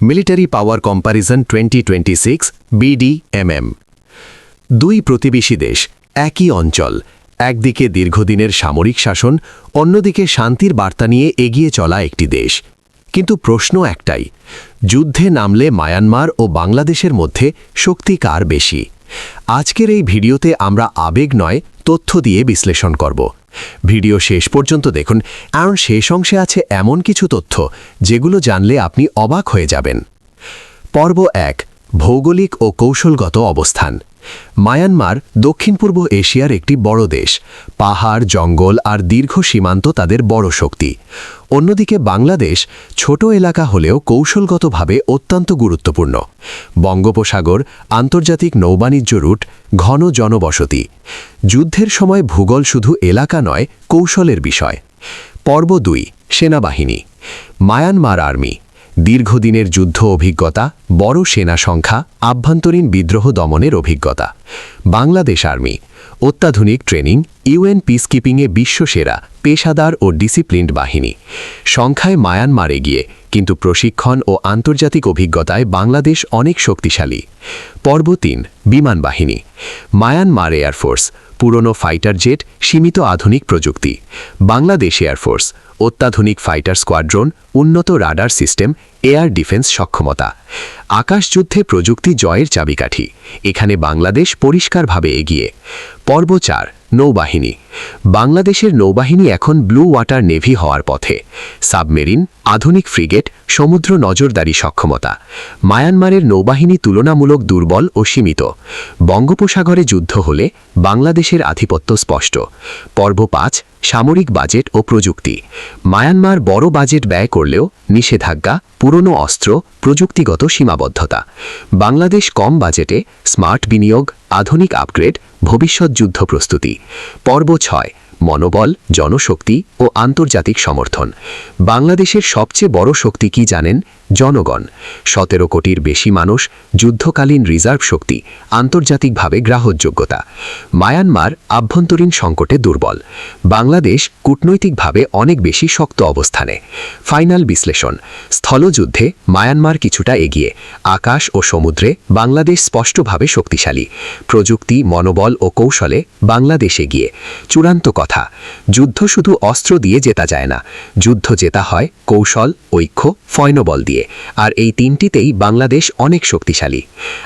Military power comparison twenty twenty six BDMM দুই প্রতিবেশী দেশ, একই অঞ্চল, একদিকে দীর্ঘদিনের সামরিক শাসন, অন্যদিকে শান্তির বার্তা নিয়ে এগিয়ে চলা একটি দেশ। কিন্তু প্রশ্ন একটাই, যুদ্ধে নামলে মায়ানমার ও বাংলাদেশের মধ্যে শক্তি কার বেশি? আজকের এই ভিডিওতে আমরা আবেগ নয়, তথ্য দিয়ে বিশ্লেষণ করব। ভিডিও শেষ পর্যন্ত দেখুন, কারণ শেষ অংশে আছে এমন কিছু তথ্য যেগুলো জানলে আপনি অবাক হয়ে যাবেন। পর্ব এক, ভৌগোলিক ও কৌশলগত অবস্থান। মায়ানমার দক্ষিণ পূর্ব এশিয়ার একটি বড় দেশ। পাহাড়, জঙ্গল আর দীর্ঘ সীমান্ত তাদের বড় শক্তি। অন্যদিকে বাংলাদেশ ছোট এলাকা হলেও কৌশলগতভাবে অত্যন্ত গুরুত্বপূর্ণ। বঙ্গোপসাগর, আন্তর্জাতিক নৌবাণিজ্য রুট, ঘন জনবসতি। যুদ্ধের সময় ভূগোল শুধু এলাকা নয়, কৌশলের বিষয়। পর্ব দুই, সেনাবাহিনী। Myanmar army. দীর্ঘদিনের যুদ্ধ অভিজ্ঞতা বড় সেনা সংখ্যা আভ্যন্তরীণ বিদ্রোহ দমনের অভিজ্ঞতা। বাংলাদেশ আর্মি অত্যাধুনিক ট্রেনিং, ইউএন পিসকিপিংয়ে বিশ্বসেরা, পেশাদার ও ডিসিপ্লিনড বাহিনী। সংখ্যায় মায়ানমার এগিয়ে, কিন্তু প্রশিক্ষণ ও আন্তর্জাতিক অভিজ্ঞতায় বাংলাদেশ অনেক শক্তিশালী। পর্ব তিন, বিমান বাহিনী। মায়ানমার এয়ারফোর্স পুরনো ফাইটার জেট, সীমিত আধুনিক প্রযুক্তি। বাংলাদেশ এয়ারফোর্স অত্যাধুনিক ফাইটার স্কোয়াড্রন, উন্নত রাডার সিস্টেম, এয়ার ডিফেন্স সক্ষমতা। আকাশযুদ্ধে প্রযুক্তি জয়ের চাবিকাঠি। এখানে বাংলাদেশ পরিষ্কারভাবে এগিয়ে। পর্ব চার, নৌবাহিনী। বাংলাদেশের নৌবাহিনী এখন ব্লু ওয়াটার নেভি হওয়ার পথে। সাবমেরিন, আধুনিক ফ্রিগেট, সমুদ্র নজরদারি সক্ষমতা। মায়ানমারের নৌবাহিনী তুলনামূলক দুর্বল ও সীমিত। বঙ্গোপসাগরে যুদ্ধ হলে বাংলাদেশের আধিপত্য স্পষ্ট। পর্ব পাঁচ, সামরিক বাজেট ও প্রযুক্তি। মায়ানমার বড় বাজেট ব্যয় করলেও নিষেধাজ্ঞা, পুরনো অস্ত্র, প্রযুক্তিগত সীমাবদ্ধতা। বাংলাদেশ কম বাজেটে স্মার্ট বিনিয়োগ আধুনিক আপগ্রেড ভবিষ্যৎ যুদ্ধ প্রস্তুতি। পর্ব ছয় মনোবল, জনশক্তি ও আন্তর্জাতিক সমর্থন। বাংলাদেশের সবচেয়ে বড় শক্তি কি জানেন? জনগণ। সতেরো কোটির বেশি মানুষ যুদ্ধকালীন রিজার্ভ শক্তি, আন্তর্জাতিকভাবে গ্রাহকযোগ্যতা। মায়ানমার আভ্যন্তরীণ সংকটে দুর্বল। বাংলাদেশ কূটনৈতিকভাবে অনেক বেশি শক্ত অবস্থানে। ফাইনাল বিশ্লেষণ। স্থলযুদ্ধে মায়ানমার কিছুটা এগিয়ে। আকাশ ও সমুদ্রে বাংলাদেশ স্পষ্টভাবে শক্তিশালী। প্রযুক্তি, মনোবল ও কৌশলে বাংলাদেশ এগিয়ে। চূড়ান্ত কথা। যুদ্ধ শুধু অস্ত্র দিয়ে জেতা যায় না। যুদ্ধ জেতা হয় কৌশল, ঐক্য, ফয়নবল দিয়ে। আর এই তিনটিতেই বাংলাদেশ অনেক শক্তিশালী।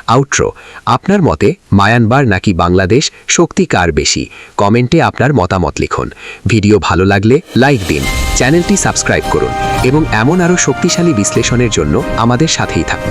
আউট্রো, আপনার মতে মায়ানবার নাকি বাংলাদেশ শক্তি কার বেশি? কমেন্টে আপনার মতামত লিখুন। ভিডিও ভালো লাগলে লাইক দিন। চ্যানেলটি সাবস্ক্রাইব করুন। এবং এমন আরও শক্তিশালী বিশ্লেষণের জন্য আমাদের সাথেই থাকুন।